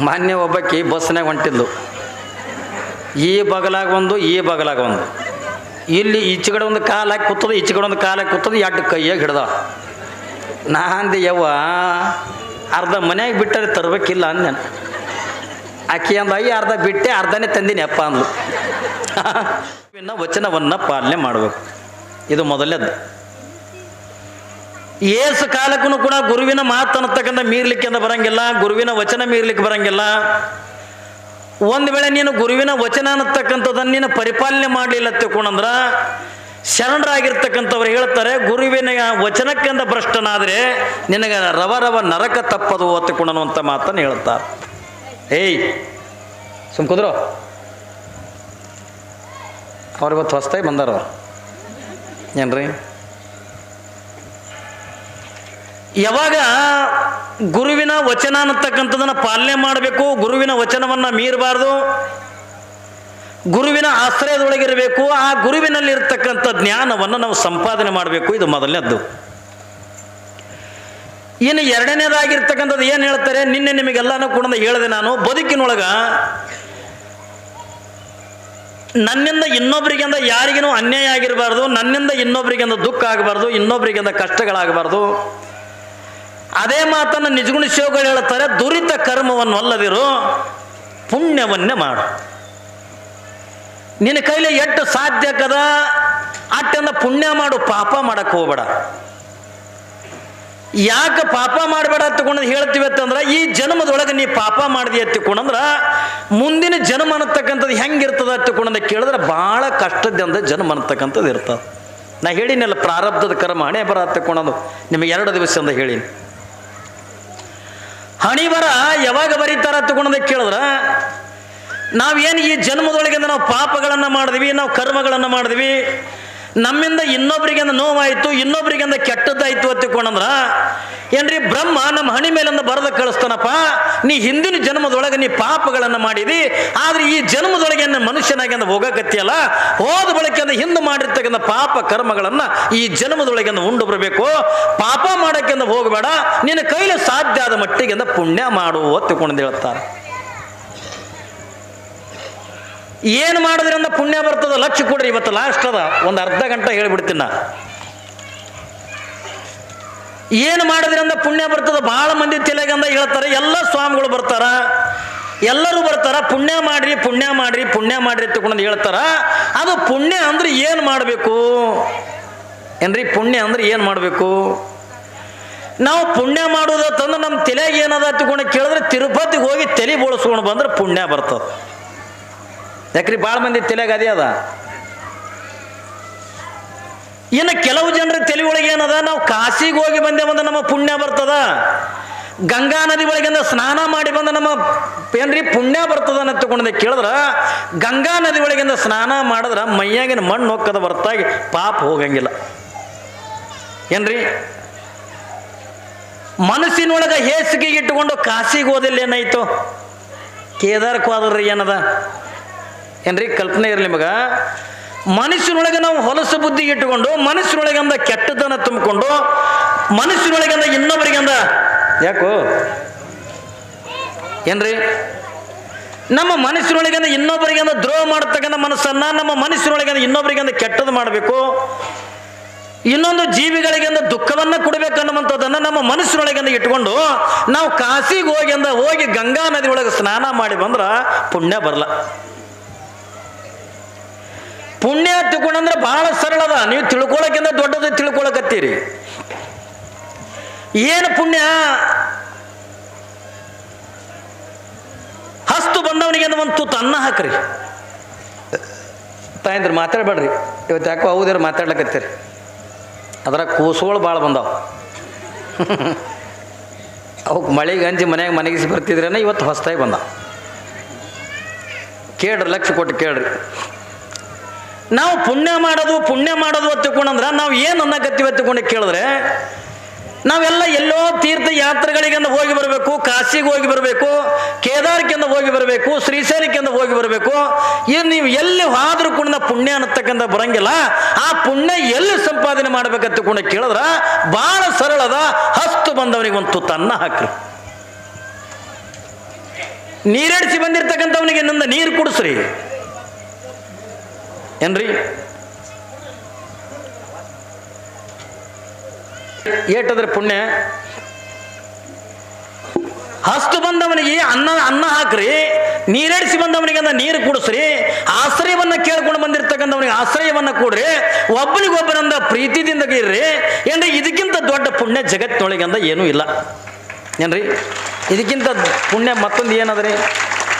ಮಾನ್ಯ ಒಬ್ಬಾಕಿ ಬಸ್ನಾಗ ಹೊಂಟಿದ್ಲು. ಈ ಬಗಲಾಗ ಒಂದು, ಈ ಬಗಲಾಗ ಒಂದು. ಇಲ್ಲಿ ಈಚೆಗಡೆ ಒಂದು ಕಾಲು ಹಾಕಿ ಕೂತದ ಈಚೆಗಡೆ ಒಂದು ಕಾಲು ಹಾಕಿ ಕೂತದ ಎರಡು ಕೈಯಾಗ ಹಿಡ್ದ ನಾ ಅಂದೆ, ಯವ್ವ, ಅರ್ಧ ಮನೆಯಾಗ ಬಿಟ್ಟರೆ ತರಬೇಕಿಲ್ಲ ಅಂದೆ ಆಕಿ ಅಂದ ಅಯ್ಯ, ಅರ್ಧ ಬಿಟ್ಟೆ, ಅರ್ಧನೇ ತಂದಿನಿ ಅಪ್ಪ ಅಂದ್ಲು. ವಚನವನ್ನು ಪಾಲನೆ ಮಾಡಬೇಕು. ಇದು ಮೊದಲನೇದು. ಏಸು ಕಾಲಕ್ಕೂ ಕೂಡ ಗುರುವಿನ ಮಾತು ಅನ್ನತಕ್ಕಂಥ ಮೀರ್ಲಿಕ್ಕೆ ಅಂತ ಬರಂಗಿಲ್ಲ, ಗುರುವಿನ ವಚನ ಮೀರ್ಲಿಕ್ಕೆ ಬರಂಗಿಲ್ಲ. ಒಂದು ವೇಳೆ ನೀನು ಗುರುವಿನ ವಚನ ಅನ್ನತಕ್ಕಂಥದ್ದನ್ನು ನೀನು ಪರಿಪಾಲನೆ ಮಾಡಲಿಲ್ಲ ತಿಳ್ಕೊಂಡಂದ್ರ ಶರಣರಾಗಿರ್ತಕ್ಕಂಥವ್ರು ಹೇಳ್ತಾರೆ, ಗುರುವಿನ ವಚನಕ್ಕಿಂತ ಭ್ರಷ್ಟನಾದರೆ ನಿನಗೆ ರವ ರವ ನರಕ ತಪ್ಪದು ಒತ್ತುಕೊಂಡನು ಅಂತ ಮಾತನ್ನು ಹೇಳ್ತಾರೆ. ಏಯ್, ಸುಮ್ ಕುದ್ರು. ಅವ್ರು ಇವತ್ತು ಹೊಸ್ತಾಗಿ ಬಂದಾರ ಅವ್ರು ಏನ್ರಿ? ಯಾವಾಗ ಗುರುವಿನ ವಚನ ಅನ್ನತಕ್ಕಂಥದ್ದನ್ನು ಪಾಲನೆ ಮಾಡಬೇಕು, ಗುರುವಿನ ವಚನವನ್ನು ಮೀರಬಾರ್ದು, ಗುರುವಿನ ಆಶ್ರಯದೊಳಗಿರಬೇಕು, ಆ ಗುರುವಿನಲ್ಲಿ ಇರತಕ್ಕಂಥ ಜ್ಞಾನವನ್ನು ನಾವು ಸಂಪಾದನೆ ಮಾಡಬೇಕು. ಇದು ಮೊದಲನೇದ್ದು. ಇನ್ನು ಎರಡನೇದಾಗಿರ್ತಕ್ಕಂಥದ್ದು ಏನು ಹೇಳ್ತಾರೆ? ನಿನ್ನೆ ನಿಮಗೆಲ್ಲಾನು ಕೂಡ ಹೇಳಿದೆ ನಾನು. ಬದುಕಿನೊಳಗ ನನ್ನಿಂದ ಇನ್ನೊಬ್ರಿಗಿಂದ ಯಾರಿಗೂ ಅನ್ಯಾಯ ಆಗಿರಬಾರ್ದು, ನನ್ನಿಂದ ಇನ್ನೊಬ್ರಿಗಿಂದ ದುಃಖ ಆಗಬಾರ್ದು ಇನ್ನೊಬ್ಬರಿಗಿಂದ ಕಷ್ಟಗಳಾಗಬಾರ್ದು. ಅದೇ ಮಾತನ್ನು ನಿಜಗುಣ ಶಿವಗಳು ಹೇಳ್ತಾರೆ, ದುರಿತ ಕರ್ಮವನ್ನು ಅಲ್ಲದಿರು, ಪುಣ್ಯವನ್ನೇ ಮಾಡು. ನಿನ್ನ ಕೈಲಿ ಎಷ್ಟು ಸಾಧ್ಯಕ್ಕದ ಅಟ್ಟೆಂದ ಪುಣ್ಯ ಮಾಡು, ಪಾಪ ಮಾಡಕ್ಕೆ ಹೋಗ್ಬೇಡ. ಯಾಕೆ ಪಾಪ ಮಾಡಬೇಡ ತಗೊಂಡು ಹೇಳ್ತೀವಿ ಅಂತಂದ್ರೆ, ಈ ಜನ್ಮದೊಳಗೆ ನೀ ಪಾಪ ಮಾಡಿದೆ ಎತ್ತಿಕೊಂಡಂದ್ರೆ ಮುಂದಿನ ಜನ್ಮ ಅನ್ನತಕ್ಕಂಥದ್ದು ಹೆಂಗಿರ್ತದ ತಿಳ್ಕೊಂಡ ಕೇಳಿದ್ರೆ, ಭಾಳ ಕಷ್ಟದಿಂದ ಜನ್ಮ ಅನ್ನತಕ್ಕಂಥದ್ದು ಇರ್ತದೆ. ನಾ ಹೇಳಿನಲ್ಲ ಪ್ರಾರಬ್ಧದ ಕರ್ಮ ಹಣೆ ಬರ ತಿಳ್ಕೊಳೋದು ನಿಮಗೆ ಎರಡು ದಿವಸದಿಂದ ಹೇಳೀನಿ. ಹಣಿ ಬರ ಯಾವಾಗ ಬರೀತಾರ ತಗೊಂಡ ಕೇಳಿದ್ರೆ, ನಾವೇನು ಈ ಜನ್ಮದೊಳಗಿಂದ ನಾವು ಪಾಪಗಳನ್ನು ಮಾಡಿದ್ವಿ, ನಾವು ಕರ್ಮಗಳನ್ನು ಮಾಡಿದ್ವಿ ನಮ್ಮಿಂದ ಇನ್ನೊಬ್ರಿಗಿಂದ ನೋವಾಯಿತು, ಇನ್ನೊಬ್ರಿಗಿಂದ ಕೆಟ್ಟದ್ದಾಯಿತು ಅಂತ ತಿಳ್ಕೊಂಡಂದ್ರ ಏನ್ರಿ ಬ್ರಹ್ಮ ನಮ್ಮ ಹಣಿ ಮೇಲಿಂದ ಬರೆದ ಕಳಿಸ್ತಾನಪ್ಪ, ನೀ ಹಿಂದಿನ ಜನ್ಮದೊಳಗೆ ನೀ ಪಾಪಗಳನ್ನು ಮಾಡಿದಿ, ಆದ್ರೆ ಈ ಜನ್ಮದೊಳಗೆ ಮನುಷ್ಯನಾಗಿಂದ ಹೋಗಕತ್ತಿಯಲ್ಲ, ಹೋದ ಬಳಕೆಯಿಂದ ಹಿಂದೆ ಮಾಡಿರ್ತಕ್ಕಂಥ ಪಾಪ ಕರ್ಮಗಳನ್ನು ಈ ಜನ್ಮದೊಳಗಿಂದ ಉಂಡು ಬರಬೇಕು ಪಾಪ ಮಾಡಕ್ಕೆ ಹೋಗಬೇಡ, ನಿನ್ನ ಕೈಲಿ ಸಾಧ್ಯ ಆದ ಮಟ್ಟಿಗಿಂದ ಪುಣ್ಯ ಮಾಡು ಅಂತ ಹೇಳ್ತಾರೆ. ಏನು ಮಾಡಿದ್ರಿಂದ ಪುಣ್ಯ ಬರ್ತದ ಲಕ್ಷ ಕೊಡ್ರಿ, ಇವತ್ತು ಲಾಸ್ಟ್ ಅದ. ಒಂದು ಅರ್ಧ ಗಂಟೆ ಹೇಳಿಬಿಡ್ತೀನಿ ನಾ. ಏನು ಮಾಡಿದ್ರಿಂದ ಪುಣ್ಯ ಬರ್ತದ ಭಾಳ ಮಂದಿ ತಲೆಗಂದ ಹೇಳ್ತಾರೆ, ಎಲ್ಲ ಸ್ವಾಮಿಗಳು ಬರ್ತಾರ. ಎಲ್ಲರೂ ಬರ್ತಾರ, ಪುಣ್ಯ ಮಾಡ್ರಿ ಪುಣ್ಯ ಮಾಡ್ರಿ ಪುಣ್ಯ ಮಾಡ್ರಿ ತಗೊಂಡು ಹೇಳ್ತಾರ. ಅದು ಪುಣ್ಯ ಅಂದ್ರೆ ಏನು ಮಾಡಬೇಕು? ಏನ್ರಿ, ಪುಣ್ಯ ಅಂದ್ರೆ ಏನು ಮಾಡಬೇಕು? ನಾವು ಪುಣ್ಯ ಮಾಡುದಂದ್ರೆ ನಮ್ಮ ತಲೆಗೆ ಏನದ ತಗೊಂಡು ಕೇಳಿದ್ರೆ ತಿರುಪತಿಗೆ ಹೋಗಿ ತಲೆ ಬೋಳಿಸ್ಕೊಂಡು ಬಂದ್ರೆ ಪುಣ್ಯ ಬರ್ತದೆ. ಯಾಕ್ರಿ ಭಾಳ ಮಂದಿ ತಲೆಗೆ ಅದೇ ಅದ? ಇನ್ನು ಕೆಲವು ಜನರ ತಲೆ ಒಳಗೆ ಏನದ? ನಾವು ಕಾಶಿಗೆ ಹೋಗಿ ಬಂದೆ ಬಂದ ನಮ್ಮ ಪುಣ್ಯ ಬರ್ತದ. ಗಂಗಾ ನದಿ ಒಳಗಿಂದ ಸ್ನಾನ ಮಾಡಿ ಬಂದ ನಮ್ಮ ಏನ್ರಿ ಪುಣ್ಯ ಬರ್ತದ ಅಂತ ತಗೊಂಡೆ ಕೇಳಿದ್ರ? ಗಂಗಾ ನದಿ ಒಳಗಿಂದ ಸ್ನಾನ ಮಾಡಿದ್ರೆ ಮೈಯಾಗಿನ ಮಣ್ಣು ಹೊಕ್ಕದ ಹೊರತಾಗಿ ಪಾಪ ಹೋಗಂಗಿಲ್ಲ. ಏನ್ರಿ? ಮನಸ್ಸಿನೊಳಗೆ ಹೇಸಿಗೆ ಇಟ್ಟುಕೊಂಡು ಕಾಶಿಗೆ ಹೋದಿಲ್ಲ ಏನಾಯ್ತು ಕೇದಾರಕ್ಕೆ ಹೋದ್ರಿ ಏನದ? ಏನ್ರಿ, ಕಲ್ಪನೆ ಇರಲಿ ನಿಮಗ ಮನಸ್ಸಿನೊಳಗೆ ನಾವು ಹೊಲಸು ಬುದ್ಧಿ ಇಟ್ಟುಕೊಂಡು ಮನಸ್ಸಿನೊಳಗಿಂದ ಕೆಟ್ಟದನ್ನ ತುಂಬಿಕೊಂಡು ಮನಸ್ಸಿನೊಳಗಂದ ಇನ್ನೊಬ್ಬರಿಗಂದ ಯಾಕೋ? ಏನ್ರಿ? ನಮ್ಮ ಮನಸ್ಸಿನೊಳಗಿಂದ ಇನ್ನೊಬ್ಬರಿಗಿಂದ ದ್ರೋಹ ಮಾಡತಕ್ಕಂಥ ಮನಸ್ಸನ್ನ, ನಮ್ಮ ಮನಸ್ಸಿನೊಳಗಿಂದ ಇನ್ನೊಬ್ಬರಿಗಿಂದ ಕೆಟ್ಟದ್ದು ಮಾಡಬೇಕು. ಇನ್ನೊಂದು ಜೀವಿಗಳಿಗಿಂದ ದುಃಖವನ್ನ ಕೊಡಬೇಕನ್ನುವಂಥದ್ದನ್ನ ನಮ್ಮ ಮನಸ್ಸಿನೊಳಗಿಂದ ಇಟ್ಕೊಂಡು ನಾವು ಕಾಸಿಗೆ ಹೋಗಿ ಅಂದ, ಹೋಗಿ ಗಂಗಾ ನದಿ ಒಳಗೆ ಸ್ನಾನ ಮಾಡಿ ಬಂದ್ರ ಪುಣ್ಯ ಬರಲ್ಲ ಪುಣ್ಯ ತಿಳ್ಕೊಂಡಂದ್ರೆ ಬಹಳ ಸರಳದ ನೀವು ತಿಳ್ಕೊಳಕ್ಕಿಂತ ದೊಡ್ಡದು ತಿಳ್ಕೊಳಕತ್ತೀರಿ. ಏನು ಪುಣ್ಯ? ಹಸ್ತು ಬಂದವನಿಗೆ ಒಂದು ತುತ್ತು ಅನ್ನ ಹಾಕ್ರಿ. ತಾಯಂದ್ರೆ ಮಾತಾಡಬೇಡ್ರಿ. ಇವತ್ತು ಯಾಕೋ ಹೌದ್ರ ಮಾತಾಡ್ಲಕತ್ತೀರಿ. ಅದರ ಕೂಸುಗಳು ಭಾಳ ಬಂದಾವ. ಅವಕ್ಕೆ ಮಳೆಗೆ ಅಂಜಿ ಮನ್ಯಾಗ ಮನೆಗಿಸಿ ಬರ್ತಿದ್ರೇನೆ ಇವತ್ತು ಹೊಸ್ತಾಗಿ ಬಂದಾವ. ಕೇಳ್ರಿ, ಲಕ್ಷ ಕೊಟ್ಟು ಕೇಳ್ರಿ. ನಾವು ಪುಣ್ಯ ಮಾಡೋದು ಪುಣ್ಯ ಮಾಡೋದು ಅಂತ ತಿಳ್ಕೊಂಡಂದ್ರೆ ನಾವು ಏನು ಅನ್ನಕತ್ತೀವಿ ಅಂತ ಹೊತ್ತುಕೊಂಡು ಕೇಳಿದ್ರೆ, ನಾವೆಲ್ಲ ಎಲ್ಲೋ ತೀರ್ಥ ಯಾತ್ರೆಗಳಿಗೆಂದ ಹೋಗಿ ಬರಬೇಕು, ಕಾಶಿಗೆ ಹೋಗಿ ಬರಬೇಕು ಕೇದಾರಕ್ಕೆಂದ ಹೋಗಿ ಬರಬೇಕು, ಶ್ರೀಶೈಲಕ್ಕೆಂದ ಹೋಗಿ ಬರಬೇಕು. ಏನು ನೀವು ಎಲ್ಲಿ ಹಾದ್ರೂ ಕೂಡ ಪುಣ್ಯ ಅನ್ನತಕ್ಕಂಥ ಬರಂಗಿಲ್ಲ. ಆ ಪುಣ್ಯ ಎಲ್ಲಿ ಸಂಪಾದನೆ ಮಾಡ್ಬೇಕಂತ ಕೂಡ ಕೇಳಿದ್ರೆ ಬಹಳ ಸರಳದ ಹಸ್ತು ಬಂದವನಿಗೆ ಒಂದು ಅನ್ನ ಹಾಕ್ರಿ. ನೀರೆಡಿಸಿ ಬಂದಿರ್ತಕ್ಕಂಥವನಿಗೆ ನಿಂದ ನೀರು ಕುಡಿಸ್ರಿ. ಏನ್ರಿ? ಏಟದ್ರ ಪುಣ್ಯ. ಹಸ್ತು ಬಂದವನಿಗೆ ಅನ್ನ ಅನ್ನ ಹಾಕ್ರಿ, ನೀರೇಡಿಸಿ ಬಂದವನಿಗೆ ಅಂದ ನೀರು ಕುಡಿಸ್ರಿ, ಆಶ್ರಯವನ್ನ ಕೇಳ್ಕೊಂಡು ಬಂದಿರ್ತಕ್ಕಂಥವನಿಗೆ ಆಶ್ರಯವನ್ನ ಕೊಡ್ರಿ ಒಬ್ಬನಿಗೊಬ್ಬರಂದ ಪ್ರೀತಿದಿಂದ ಇರ್ರಿ. ಏನ್ರಿ, ಇದಕ್ಕಿಂತ ದೊಡ್ಡ ಪುಣ್ಯ ಜಗತ್ತಿನೊಳಗೆ ಅಂದ ಏನೂ ಇಲ್ಲ. ಏನ್ರಿ, ಇದಕ್ಕಿಂತ ಪುಣ್ಯ ಮತ್ತೊಂದು ಏನದ್ರಿ?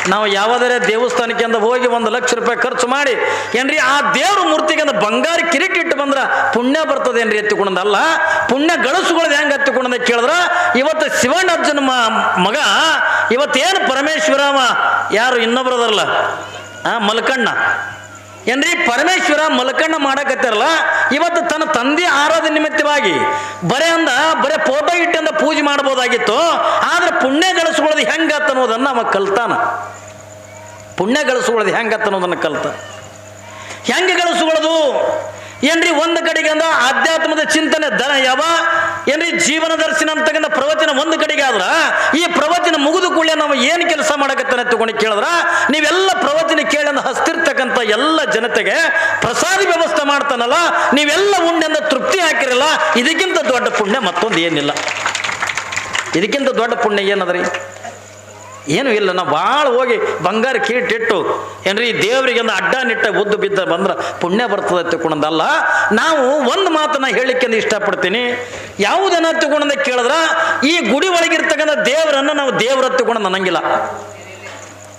ನಾವು ಯಾವುದರ ದೇವಸ್ಥಾನಕ್ಕೆ ಅಂದ ಹೋಗಿ ಒಂದು ಲಕ್ಷ ರೂಪಾಯಿ ಖರ್ಚು ಮಾಡಿ, ಏನ್ರಿ ಆ ದೇವ್ರ ಮೂರ್ತಿಗೆ ಅಂದ ಬಂಗಾರ ಕಿರೀಟ ಇಟ್ಟು ಬಂದ್ರ ಪುಣ್ಯ ಬರ್ತದೇನ್ರಿ ಎತ್ತಿಕೊಂಡಲ್ಲ ಪುಣ್ಯ ಗಳಿಸ್ಕೊಳ್ಳೋದು ಹೆಂಗೆ ಎತ್ತಿಕೊಂಡ ಕೇಳಿದ್ರ? ಇವತ್ತು ಶಿವಣ್ಣರ್ಜುನ ಮ- ಮಗ, ಇವತ್ತೇನು ಪರಮೇಶ್ವರ ಅವ? ಯಾರು ಇನ್ನೊಬ್ರದಲ್ಲ ಆ, ಮಲ್ಕಣ್ಣ. ಏನ್ರಿ? ಪರಮೇಶ್ವರ ಮಲಕಣ್ಣ ಮಾಡಕತ್ತಾರಲ್ಲ? ಇವತ್ತು ತನ್ನ ತಂದೆ ಆರಾಧನೆ ನಿಮಿತ್ತವಾಗಿ ಬರೇ ಅಂದ, ಬರೇ ಫೋಟೋ ಇಟ್ಟಂದ ಪೂಜೆ ಮಾಡ್ಬೋದಾಗಿತ್ತು ಆದ್ರೆ ಪುಣ್ಯ ಗಳಿಸ್ಕೊಳ್ಳೋದು ಹೆಂಗತ್ತ ಅನ್ನೋದನ್ನ ಅವ ಕಲ್ತಾನ. ಪುಣ್ಯ ಗಳಿಸ್ಕೊಳ್ಳೋದು ಹೆಂಗತ್ತ ಅನ್ನೋದನ್ನ ಕಲ್ತ. ಹೆಂಗೆ ಗಳಿಸ್ಕೊಳ್ಳೋದು? ಏನ್ರಿ ಒಂದು ಕಡೆಗೆ ಅಂದ ಆಧ್ಯಾತ್ಮದ ಚಿಂತನೆ ದನ ಯಾವ? ಏನ್ರಿ ಜೀವನ ದರ್ಶನ ಅಂತಕ್ಕಂಥ ಪ್ರವಚನ ಒಂದು ಕಡೆಗೆ ಆದ್ರ, ಈ ಪ್ರವಚನ ಮುಗಿದು ಕೂಡಲೇ ನಾವು ಏನು ಕೆಲಸ ಮಾಡಕತ್ತಾನೆ ತಗೊಂಡು ಕೇಳಿದ್ರ, ನೀವೆಲ್ಲ ಪ್ರವಚನ ಕೇಳಂದ ಹಸ್ತಿರ್ತಕ್ಕಂಥ ಎಲ್ಲ ಜನತೆಗೆ ಪ್ರಸಾದ ವ್ಯವಸ್ಥೆ ಮಾಡ್ತಾನಲ್ಲ, ನೀವೆಲ್ಲ ಉಂಡೆಂದ ತೃಪ್ತಿ ಹಾಕಿರಲ್ಲ, ಇದಕ್ಕಿಂತ ದೊಡ್ಡ ಪುಣ್ಯ ಮತ್ತೊಂದು ಏನಿಲ್ಲ. ಇದಕ್ಕಿಂತ ದೊಡ್ಡ ಪುಣ್ಯ ಏನದ್ರಿ? ಏನು ಇಲ್ಲ ನಾವು ಭಾಳ ಹೋಗಿ ಬಂಗಾರ ಕೀಟಿಟ್ಟು ಏನ್ರಿ ದೇವರಿಗೆ ಅಡ್ಡ ನಿಟ್ಟ ಉದ್ದು ಬಿದ್ದ ಬಂದ್ರೆ ಪುಣ್ಯ ಬರ್ತದೆ ತಿಳ್ಕೊಂಡಲ್ಲ ನಾವು ಒಂದು ಮಾತನ್ನ ಹೇಳಲಿಕ್ಕೆ ಇಷ್ಟಪಡ್ತೀನಿ. ಯಾವುದನ್ನ ತಗೊಂಡ ಕೇಳಿದ್ರ, ಈ ಗುಡಿ ಒಳಗಿರ್ತಕ್ಕಂಥ ದೇವರನ್ನ ನಾವು ದೇವರ ತಗೊಂಡು ನನಗಿಲ್ಲ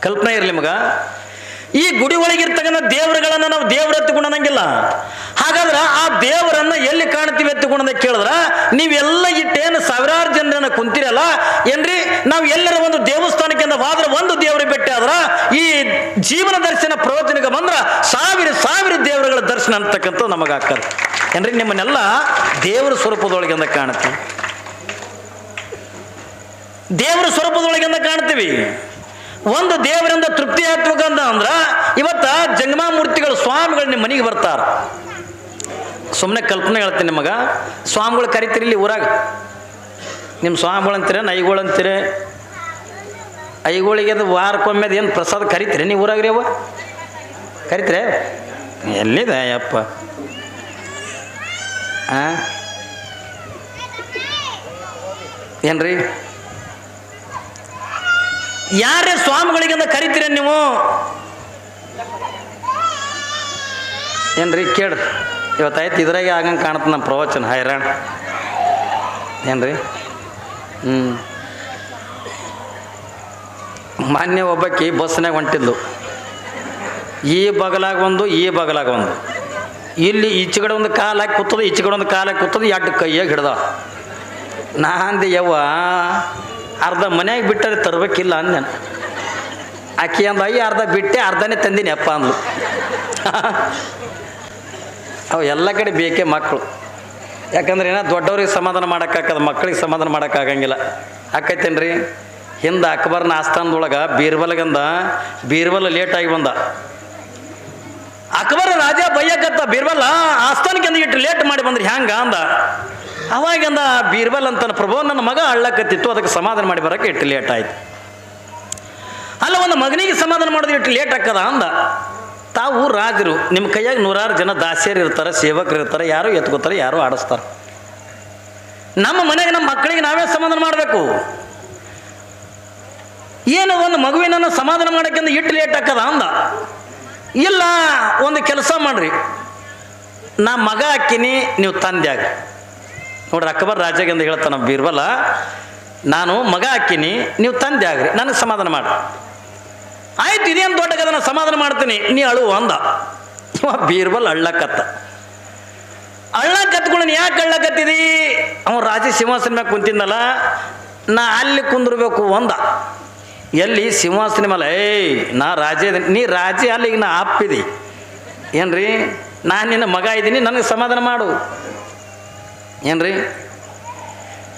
ಕಲ್ಪನೆ ಇರಲಿ ಮಗ. ಈ ಗುಡಿ ಒಳಗಿರ್ತಕ್ಕಂಥ ದೇವರುಗಳನ್ನ ನಾವು ದೇವರ ಅನ್ನಂಗಿಲ್ಲ. ಹಾಗಾದ್ರೆ ಆ ದೇವರನ್ನ ಎಲ್ಲಿ ಕಾಣ್ತೀವಿ ಎತ್ತುಕೊಂಡ ಕೇಳಿದ್ರ, ನೀವೆಲ್ಲ ಇಟ್ಟೇನು ಸಾವಿರಾರು ಜನರನ್ನ ಕುಂತಿರಲ್ಲ? ಏನ್ರಿ? ನಾವು ಎಲ್ಲರ ಒಂದು ದೇವಸ್ಥಾನಕ್ಕೆ ವಾದ್ರ ಒಂದು ದೇವರ ಬೆಟ್ಟೆ ಆದ್ರ ಈ ಜೀವನ ದರ್ಶನ ಪ್ರವಚನಕ್ಕೆ ಬಂದ್ರ ಸಾವಿರ ಸಾವಿರ ದೇವರುಗಳ ದರ್ಶನ ಅಂತಕ್ಕಂಥ ನಮಗಾಗ್ತದೆ ಏನ್ರಿ? ನಿಮ್ಮನ್ನೆಲ್ಲ ದೇವರ ಸ್ವರೂಪದೊಳಗೆ ಅಂತ ಕಾಣುತ್ತೆ. ದೇವರ ಸ್ವರೂಪದೊಳಗೆ ಅಂತ ಕಾಣ್ತೀವಿ. ಒಂದು ದೇವರಿಂದ ತೃಪ್ತಿ ಆಗ್ಬೇಕಂತ ಅಂದ್ರ ಇವತ್ತ ಜಂಗಮಾ ಮೂರ್ತಿಗಳು ಸ್ವಾಮಿಗಳು ನಿಮ್ಮ ಮನೆಗೆ ಬರ್ತಾರ. ಸುಮ್ಮನೆ ಕಲ್ಪನೆ ಹೇಳ್ತೀನಿ ನಿಮಗ. ಸ್ವಾಮಿಗಳು ಕರಿತೀರಿ ಇಲ್ಲಿ ಊರಾಗ? ನಿಮ್ಮ ಸ್ವಾಮಿಗಳು ಅಂತೀರ ಐಗೋಳು ಅಂತೀರ? ಐಗಳಿಗೆ ಅದು ವಾರಕ್ಕೊಮ್ಮೆದು ಏನು ಪ್ರಸಾದ ಕರಿತೀರಿ ನೀವು ಊರಾಗ್ರಿ ಅವ ಕರಿತೀರ? ಎಲ್ಲಿದೆ ಯಪ್ಪ ಆ? ಏನ್ರಿ? ಯಾರೇ ಸ್ವಾಮಿಗಳಿಗೆ ಅಂತ ಕರಿತೀರ ನೀವು? ಏನ್ರಿ ಕೇಳ್ರಿ, ಇವತ್ತಾಯ್ತು, ಇದ್ರಾಗೆ ಆಗಂಗೆ ಕಾಣುತ್ತೆ ನಮ್ಮ ಪ್ರವಚನ, ಹೈರಾಣ. ಏನ್ರಿ? ಹ್ಞೂ ಮಾನ್ಯ ಒಬ್ಬಾಕಿ ಬಸ್ನಾಗ ಹೊಂಟಿದ್ಲು. ಈ ಬಗಲಾಗ ಒಂದು ಈ ಬಗಲಾಗ ಒಂದು ಇಲ್ಲಿ ಈಚೆಗಡೆ ಒಂದು ಕಾಲು ಹಾಕಿ ಕೂತದ ಈಚೆಗಡೆ ಒಂದು ಕಾಲು ಹಾಕಿ ಕೂತದ ಎರಡು ಕೈಯಾಗ ಹಿಡ್ದ. ನಾ ಅಂದೆ, ಯವ್ವ, ಅರ್ಧ ಮನೆಯಾಗ ಬಿಟ್ಟರೆ ತರಬೇಕಿಲ್ಲ ಅಂದೆ. ಆಕಿ ಅಂದ ಅರ್ಧ ಬಿಟ್ಟೆ, ಅರ್ಧನೇ ತಂದಿನಿ ಅಪ್ಪ ಅಂದ್ಲು. ಅವು ಎಲ್ಲ ಕಡೆ ಬೇಕೇ ಮಕ್ಕಳು. ಯಾಕಂದ್ರೆ ಏನೋ ದೊಡ್ಡವ್ರಿಗೆ ಸಮಾಧಾನ ಮಾಡೋಕ್ಕಾಗದ, ಮಕ್ಕಳಿಗೆ ಸಮಾಧಾನ ಮಾಡೋಕ್ಕಾಗಂಗಿಲ್ಲ. ಆಕೈತೇನ್ರಿ? ಹಿಂದೆ ಅಕ್ಬರ್ನ ಆಸ್ಥಾನದೊಳಗೆ ಬೀರ್ಬಲ್ಗಂದ, ಬೀರ್ಬಲ್ ಲೇಟಾಗಿ ಬಂದ. ಅಕ್ಬರ್ ರಾಜ ಬೈಯಕತ್ತ ಬೀರ್ಬಲ್ ಆಸ್ಥಾನಕ್ಕೆ ಇಟ್ಟು ಲೇಟ್ ಮಾಡಿ ಬಂದ್ರಿ, ಹ್ಯಾಂಗ ಅಂದ. ಅವಾಗಿಂದ ಬೀರ್ಬಲ್ ಅಂತನ ಪ್ರಭು ನನ್ನ ಮಗ ಅಳ್ಳಕತ್ತಿತ್ತು, ಅದಕ್ಕೆ ಸಮಾಧಾನ ಮಾಡಿ ಬರೋಕೆ ಇಟ್ಟು ಲೇಟ್ ಆಯ್ತು. ಅಲ್ಲ, ಒಂದು ಮಗನಿಗೆ ಸಮಾಧಾನ ಮಾಡೋದು ಇಟ್ಟು ಲೇಟ್ ಹಾಕದ ಅಂದ. ತಾವು ರಾಜರು. ನಿಮ್ಮ ಕೈಯಾಗ ನೂರಾರು ಜನ ದಾಸಿಯರು ಇರ್ತಾರೆ, ಸೇವಕರು ಇರ್ತಾರೆ, ಯಾರು ಎತ್ಕೋತಾರೆ, ಯಾರು ಆಡಿಸ್ತಾರೆ. ನಮ್ಮ ಮನೆಗೆ ನಮ್ಮ ಮಕ್ಕಳಿಗೆ ನಾವೇ ಸಮಾಧಾನ ಮಾಡಬೇಕು. ಏನು ಒಂದು ಮಗುವಿನನ್ನು ಸಮಾಧಾನ ಮಾಡೋಕ್ಕಿಂತ ಇಟ್ಟು ಲೇಟ್ ಹಾಕದ ಅಂದ. ಇಲ್ಲ, ಒಂದು ಕೆಲಸ ಮಾಡ್ರಿ. ನಾ ಮಗ ಹಾಕಿನಿ, ನೀವು ತಂದ್ಯಾಗ ನೋಡ್ರಿ, ಅಕ್ಬರ್ ರಾಜಾಗೆ ಅಂತ ಹೇಳ್ತಾನ ಬೀರ್ಬಲ್ಲ ನಾನು ಮಗ ಹಾಕಿನಿ, ನೀವು ತಂದೆ ಆಗ್ರಿ. ನನಗೆ ಸಮಾಧಾನ ಮಾಡಿ ಆಯ್ತು, ಇದೇನು ದೊಡ್ಡ ಕದನ ಸಮಾಧಾನ ಮಾಡ್ತೀನಿ. ನೀ ಅಳು ಅಂದ. ಬೀರ್ಬಲ್ ಅಳ್ಳಕತ್ತ ಅಳ್ಳ ಕತ್ಕೊಂಡು ಯಾಕೆ ಅಳ್ಳಕತ್ತಿದಿ ಅವ ರಾಜ ಸಿಂಹಾಸನ ಮ್ಯಾಗ ಕುಂತಿದ್ನಲ್ಲ, ನಾ ಅಲ್ಲಿ ಕುಂದಿರ್ಬೇಕು ಒಂದ ಎಲ್ಲಿ? ಸಿಂಹಾಸನ ಮೇಲೆ ಏಯ್, ನಾ ರಾಜ ನೀ ರಾಜ ಅಲ್ಲಿ ಈಗ ನಾ ಅಪ್ಪಿದಿ. ಏನ್ರಿ? ನಾನು ನಿನ್ನ ಮಗ ಇದ್ದೀನಿ ನನಗೆ ಸಮಾಧಾನ ಮಾಡು. ಏನ್ರಿ?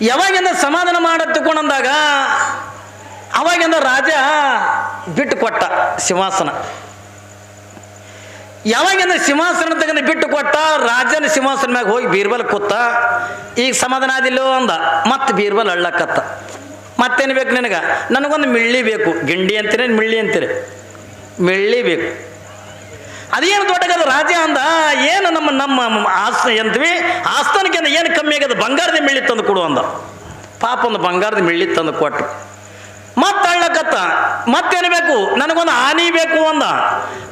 ಯಾವಾಗಿಂದ ಸಮಾಧಾನ ಮಾಡತ್ ತಗೊಂಡಂದಾಗ ಅವಾಗಿಂದ ರಾಜ ಬಿಟ್ಟು ಕೊಟ್ಟ ಸಿಂಹಾಸನ. ಯಾವಾಗಿಂದ ಸಿಂಹಾಸನ ತಗೊಂಡು ಬಿಟ್ಟು ಕೊಟ್ಟ, ರಾಜನ ಸಿಂಹಾಸನ ಮ್ಯಾಗ ಹೋಗಿ ಬೀರ್ಬಲ್ ಕೂತ, ಈಗ ಸಮಾಧಾನ ಆದಿಲ್ಲೋ ಅಂದ. ಮತ್ತೆ ಬೀರ್ಬಲ್ ಅಳ್ಳಕತ್ತ. ಮತ್ತೇನು ಬೇಕು ನಿನಗೆ? ನನಗೊಂದು ಮಿಳ್ಳಿ ಬೇಕು. ಗಿಂಡಿ ಅಂತೀರಿ ಮಿಳ್ಳಿ ಅಂತೀರಿ? ಮಿಳ್ಳಿ ಬೇಕು. ಅದೇನು ದೊಡ್ಡಗದ ರಾಜ ಅಂದ, ಏನು ನಮ್ಮ ನಮ್ಮ ಆಸ್ತ ಎಂತೀವಿ ಆಸ್ಥಾನಕ್ಕೆ ಏನು ಕಮ್ಮಿ ಆಗ್ಯದ? ಬಂಗಾರದ ಮಿಳ್ಳಿ ತಂದು ಕೊಡು ಅಂದ. ಪಾಪ ಒಂದು ಬಂಗಾರದ ಮಿಳ್ಳಿ ತಂದು ಕೊಟ್ಟು ಮತ್ತೆ ಅಳ್ಳಕತ್ತ. ಮತ್ತೇನು ಬೇಕು? ನನಗೊಂದು ಆನಿ ಬೇಕು ಅಂದ.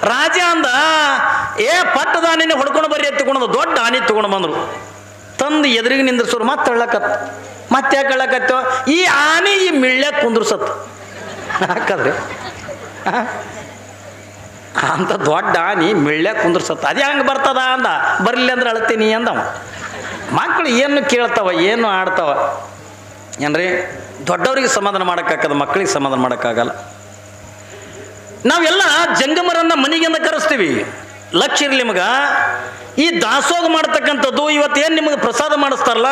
ರಾಜ ಅಂದ, ಏ ಪಟ್ಟದ ಆನಿನ ಹೊಡ್ಕೊಂಡು ಬರ್ರಿ ತಗೊಂಡು ದೊಡ್ಡ ಆನಿ ತಗೊಂಡು ಬಂದರು. ತಂದು ಎದುರಿಗೆ ನಿಂದ್ರಸೋರು ಮತ್ತೆ ಅಳ್ಳಕತ್ತ. ಮತ್ತೆ ಯಾಕೆ ಈ ಆನೆ ಈ ಮಿಳ್ಳ್ಯಾಗ ಕುಂದ್ರಸತ್. ಹಾಕದ್ರಿ ಅಂತ ದೊಡ್ಡ ಆನಿ ಮಿಳ್ಳ್ಯಾಗ ಕುಂದ್ರಸತ್ತ ಅದೇ ಹಂಗೆ ಬರ್ತದ ಅಂದ. ಬರಲಿ ಅಂದ್ರೆ ಅಳ್ತೀನಿ ಅಂದವ. ಮಕ್ಕಳು ಏನು ಕೇಳ್ತಾವ, ಏನು ಆಡ್ತಾವ. ಏನ್ರಿ? ದೊಡ್ಡವರಿಗೆ ಸಮಾಧಾನ ಮಾಡೋಕ್ಕಾಗದ ಮಕ್ಕಳಿಗೆ ಸಮಾಧಾನ ಮಾಡೋಕ್ಕಾಗಲ್ಲ ನಾವೆಲ್ಲ ಜಂಗಮರನ್ನ ಮನೆಗಿಂದ ಕರೆಸ್ತೀವಿ ಲಕ್ಷ ಇರಲಿ ನಿಮಗ ಈ ದಾಸೋಹ ಮಾಡ್ತಕ್ಕಂಥದ್ದು ಇವತ್ತೇನು ನಿಮಗೆ ಪ್ರಸಾದ ಮಾಡಿಸ್ತಾರಲ್ಲ,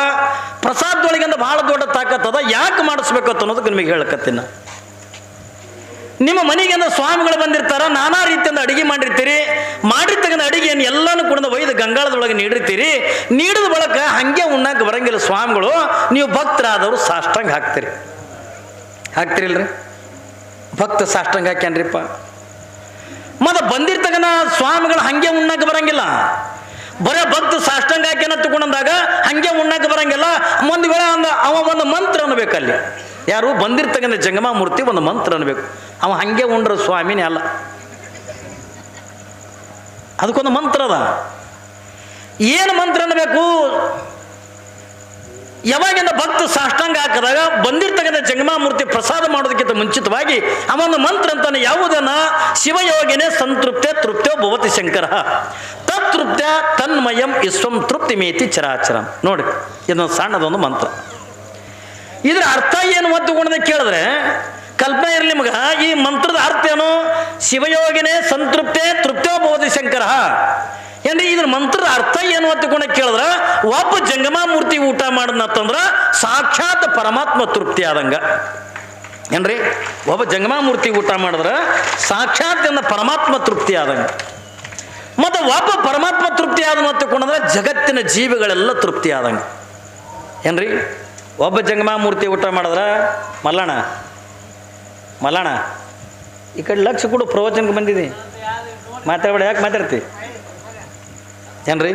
ಪ್ರಸಾದದೊಳಗಿಂದ ಭಾಳ ದೊಡ್ಡ ತಾಕತ್ತದ ಯಾಕೆ ಮಾಡಿಸ್ಬೇಕು ಅನ್ನೋದಕ್ಕೆ ನಿಮಗೆ ಹೇಳಕತ್ತೀನಿ. ನಿಮ್ಮ ಮನೆಗೆಂದ ಸ್ವಾಮಿಗಳು ಬಂದಿರ್ತಾರ, ನಾನಾ ರೀತಿಯಿಂದ ಅಡಿಗೆ ಮಾಡಿರ್ತೀರಿ, ಮಾಡಿರ್ತಕ್ಕಂಥ ಅಡಿಗೆಯನ್ನು ಎಲ್ಲಾನು ಕೂಡ ಒಯ್ದು ಗಂಗಾಳದೊಳಗೆ ನೀಡಿರ್ತೀರಿ, ನೀಡಿದ ಬಳಕ ಹಂಗೆ ಉಣ್ಣಕ್ಕೆ ಬರಂಗಿಲ್ಲ ಸ್ವಾಮಿಗಳು, ನೀವು ಭಕ್ತರಾದವರು ಸಾಷ್ಟಾಂಗ ಹಾಕ್ತೀರಿ. ಹಾಕ್ತಿರಿಲ್ರಿ? ಭಕ್ತ ಸಾಷ್ಟಾಂಗ ಹಾಕ್ಯಾನ್ರಿಪ್ಪ. ಮತ್ತೆ ಬಂದಿರ್ತಕ್ಕಂಥ ಸ್ವಾಮಿಗಳು ಹಂಗೆ ಉಣ್ಣಕ್ಕೆ ಬರಂಗಿಲ್ಲ. ಬರೇ ಭಕ್ತ ಸಾಷ್ಟಾಂಗ ಹಾಕ್ಯಾನ ತಗೊಂಡಂದಾಗ ಹಂಗೆ ಉಣ್ಣಕ್ಕೆ ಬರಂಗಿಲ್ಲ. ಒಂದು ವೇಳೆ ಅಂದ ಅವ ಒಂದು ಮಂತ್ರ ಅನ್ಬೇಕಲ್ಲಿ ಯಾರು ಬಂದಿರ್ತಕ್ಕಂಥ ಜಂಗಮ ಮೂರ್ತಿ ಒಂದು ಮಂತ್ರ ಅನ್ಬೇಕು ಅವ ಹಂಗೆ ಉಂಡ್ರ ಸ್ವಾಮಿನೇ ಅಲ್ಲ. ಅದಕ್ಕೊಂದು ಮಂತ್ರ ಅದ. ಏನು ಮಂತ್ರ ಅನ್ನಬೇಕು? ಯಾವಾಗಿಂದ ಭಕ್ತ ಸಾಷ್ಟಾಂಗ ಹಾಕಿದಾಗ ಬಂದಿರ್ತಕ್ಕಂಥ ಜಂಗಮಾಮೂರ್ತಿ ಪ್ರಸಾದ ಮಾಡೋದಕ್ಕಿಂತ ಮುಂಚಿತವಾಗಿ ಅವನ ಮಂತ್ರ ಅಂತಾನೆ ಯಾವುದನ್ನ ಶಿವಯೋಗಿನೇ ಸಂತೃಪ್ತೆ ತೃಪ್ತೋ ಭವತಿ ಶಂಕರ. ತತ್ತೃಪ್ತ ತನ್ಮಯಂ ವಿಶ್ವಂ ತೃಪ್ತಿ ಮೇತಿ ಚರಾಚರಂ. ನೋಡಿ, ಇದೊಂದು ಸಣ್ಣದೊಂದು ಮಂತ್ರ. ಇದ್ರ ಅರ್ಥ ಏನು ಒತ್ತುಕೊಂಡದ ಕೇಳಿದ್ರೆ ಕಲ್ಪನೆ ಇರಲಿ ನಿಮಗೆ. ಈ ಮಂತ್ರದ ಅರ್ಥ ಏನು? ಶಿವಯೋಗಿನೇ ಸಂತೃಪ್ತೆ, ತೃಪ್ತೋ ಭವತಿ ಶಂಕರ. ಏನ್ರಿ, ಇದ್ರ ಮಂತ್ರದ ಅರ್ಥ ಏನು ಅಂತ ಕೂಡ ಕೇಳಿದ್ರ. ಒಬ್ಬ ಜಂಗಮ ಮೂರ್ತಿ ಊಟ ಮಾಡಿದ್ನತ್ತಂದ್ರ ಸಾಕ್ಷಾತ್ ಪರಮಾತ್ಮ ತೃಪ್ತಿ ಆದಂಗ. ಏನ್ರಿ, ಒಬ್ಬ ಜಂಗಮ ಮೂರ್ತಿ ಊಟ ಮಾಡಿದ್ರ ಸಾಕ್ಷಾತ್ ಎಂದ ಪರಮಾತ್ಮ ತೃಪ್ತಿ ಆದಂಗ. ಮತ್ತು ಒಬ್ಬ ಪರಮಾತ್ಮ ತೃಪ್ತಿ ಆದ ಅಂತಕೊಂಡ್ರೆ ಜಗತ್ತಿನ ಜೀವಿಗಳೆಲ್ಲ ತೃಪ್ತಿ ಆದಂಗ. ಏನ್ರಿ, ಒಬ್ಬ ಜಂಗಮ ಮೂರ್ತಿ ಊಟ ಮಾಡಿದ್ರ, ಮಲ್ಲಣ್ಣ ಮಲ್ಲಣ್ಣ, ಈ ಕಡೆ ಲಕ್ಷ ಕೊಡು, ಪ್ರವಚನಕ್ಕೆ ಬಂದಿದೆ ಮಾತಾಡ್ಬೇಡ, ಯಾಕೆ ಮಾತಾಡ್ತಿ? ಏನ್ರಿ?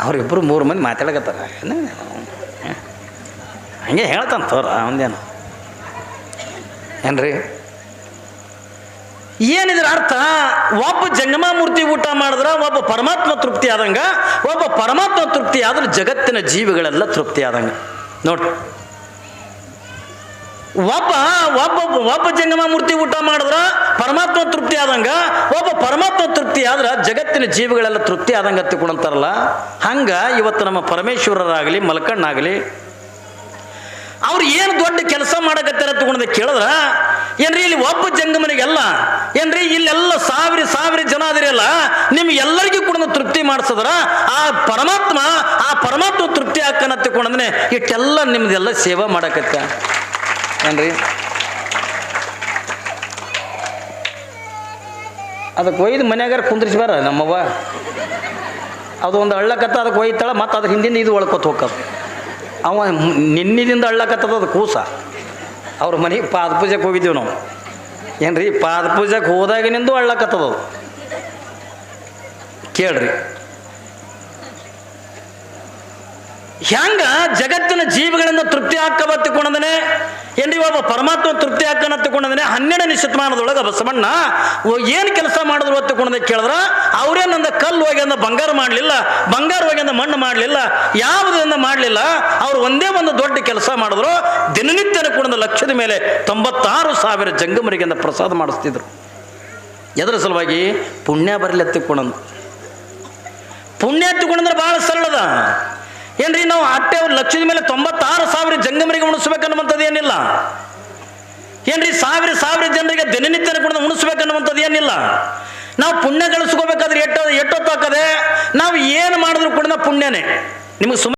ಅವರಿಬ್ಬರು ಮೂರು ಮಂದಿ ಮಾತಾಡಕತ್ತಾರ? ಹಂಗೆ ಹೇಳ್ತಾನೆ ತೋರ, ಒಂದೇನು. ಏನ್ರಿ? ಏನಿದ್ರ ಅರ್ಥ? ಒಬ್ಬ ಜಂಗಮ ಮೂರ್ತಿ ಊಟ ಮಾಡಿದ್ರೆ ಒಬ್ಬ ಪರಮಾತ್ಮ ತೃಪ್ತಿ ಆದಂಗ, ಒಬ್ಬ ಪರಮಾತ್ಮ ತೃಪ್ತಿ ಆದ್ರೆ ಜಗತ್ತಿನ ಜೀವಿಗಳೆಲ್ಲ ತೃಪ್ತಿ ಆದಂಗ. ನೋಡ್ರಿ. ಒಬ್ಬ ಒಬ್ಬ ಒಬ್ಬ ಜಂಗಮ ಮೂರ್ತಿ ಊಟ ಮಾಡಿದ್ರ ಪರಮಾತ್ಮ ತೃಪ್ತಿ ಆದಂಗ, ಒಬ್ಬ ಪರಮಾತ್ಮ ತೃಪ್ತಿ ಆದ್ರ ಜಗತ್ತಿನ ಜೀವಿಗಳೆಲ್ಲ ತೃಪ್ತಿ ಆದಂಗ ತಿಳ್ಕೊಳಂತಾರಲ್ಲ ಹಂಗ ಇವತ್ತು ನಮ್ಮ ಪರಮೇಶ್ವರರಾಗಲಿ, ಮಲ್ಕಣ್ಣಾಗಲಿ, ಅವ್ರು ಏನು ದೊಡ್ಡ ಕೆಲಸ ಮಾಡಕತ್ತಾರ ತಗೊಂಡ ಕೇಳಿದ್ರ, ಏನ್ರಿ ಇಲ್ಲಿ ಒಬ್ಬ ಜಂಗಮನಿಗೆಲ್ಲ ಏನ್ರಿ ಇಲ್ಲೆಲ್ಲ ಸಾವಿರ ಸಾವಿರ ಜನ ಅದಿರಲ್ಲ ನಿಮ್ಗೆ ಎಲ್ಲರಿಗೂ ಕೂಡ ತೃಪ್ತಿ ಮಾಡಿಸಿದ್ರ, ಆ ಪರಮಾತ್ಮ ಆ ಪರಮಾತ್ಮ ತೃಪ್ತಿ ಹಾಕನ ತಿಳ್ಕೊಂಡಂದ್ರೆ ಇಷ್ಟೆಲ್ಲ ನಿಮ್ದೆಲ್ಲ ಸೇವಾ ಮಾಡಕತ್ತ. ಏನ್ರಿ? ಅದಕ್ಕೆ ಒಯ್ದು ಕುಂದ್ರಿಸಿ ಕುಂದ್ರಿಸ್ಬಾರ ನಮ್ಮವ್ವ. ಅದು ಒಂದು ಅಳ್ಳಕತ್ತ ಅದಕ್ಕೆ ಒಯ್ತಾಳ, ಮತ್ತು ಅದ್ರ ಹಿಂದಿನ ಇದು ಒಳ್ಕೊತ ಹೋಗ್ತದ ಅವ ನಿನ್ನಿಂದ ನಿನ್ನಿದಿಂದ ಅಳ್ಳಕತ್ತದ ಅದು ಕೂಸ. ಅವ್ರ ಮನೆ ಪಾದ ಪೂಜೆಗೆ ಹೋಗಿದ್ದೀವಿ ನಾವು. ಏನ್ರಿ, ಪಾದ ಪೂಜೆಗೆ ಹೋದಾಗಿನಿಂದ ಹಳ್ಳಕತ್ತದ ಅದು. ಕೇಳ್ರಿ. ಹೆಂಗ ಜಗತ್ತಿನ ಜೀವಿಗಳಿಂದ ತೃಪ್ತಿ ಹಾಕಬತ್ತಿಕೊಂಡದನೆ? ಏನ್ರಿ ಒಬ್ಬ ಪರಮಾತ್ಮ ತೃಪ್ತಿ ಹಾಕನ ಹತ್ತಿಕೊಂಡದನೆ ಹನ್ನೆರಡನೇ ಶತಮಾನದೊಳಗೆ ಬಸವಣ್ಣ ಏನು ಕೆಲಸ ಮಾಡಿದ್ರು ಹತ್ತಿಕೊಂಡದ ಕೇಳಿದ್ರ ಅವ್ರೇನಂದ ಕಲ್ಲು ಹೋಗಿ ಅಂದ ಬಂಗಾರ ಮಾಡಲಿಲ್ಲ, ಬಂಗಾರ ಹೋಗಿ ಅಂದ ಮಣ್ಣು ಮಾಡಲಿಲ್ಲ, ಯಾವುದರಿಂದ ಮಾಡಲಿಲ್ಲ, ಅವ್ರು ಒಂದೇ ಒಂದು ದೊಡ್ಡ ಕೆಲಸ ಮಾಡಿದ್ರು, ದಿನನಿತ್ಯನ ಕೂಡ ಲಕ್ಷದ ಮೇಲೆ ತೊಂಬತ್ತಾರು ಸಾವಿರ ಜಂಗಮರಿಗೆ ಪ್ರಸಾದ ಮಾಡಿಸ್ತಿದ್ರು. ಎದರ ಸಲುವಾಗಿ ಪುಣ್ಯ ಬರಲಿ ಹತ್ತಿಕೊಂಡಂದು ಪುಣ್ಯ ಎತ್ತಿಕೊಂಡಂದ್ರೆ ಭಾಳ ಸರಳದ. ಏನ್ರಿ ನಾವು ಅವ್ರ ಲಕ್ಷದ ಮೇಲೆ ತೊಂಬತ್ತಾರು ಸಾವಿರ ಜಂಗಮರಿಗೆ ಉಣಿಸ್ಬೇಕನ್ನುವಂಥದ್ದು ಏನಿಲ್ಲ. ಏನ್ರಿ ಸಾವಿರ ಸಾವಿರ ಜನರಿಗೆ ದಿನನಿತ್ಯ ಕೂಡ ಉಣಿಸ್ಬೇಕನ್ನುವಂಥದ್ದು ಏನಿಲ್ಲ. ನಾವು ಪುಣ್ಯ ಗಳಿಸ್ಕೋಬೇಕಾದ್ರೆ ಎಟ್ಟೋ ಎಟ್ಟೊತ್ತಾಕದೆ ನಾವು ಏನು ಮಾಡಿದ್ರು ಕೂಡ ಪುಣ್ಯನೇ. ನಿಮಗೆ ಸುಮ್ಮ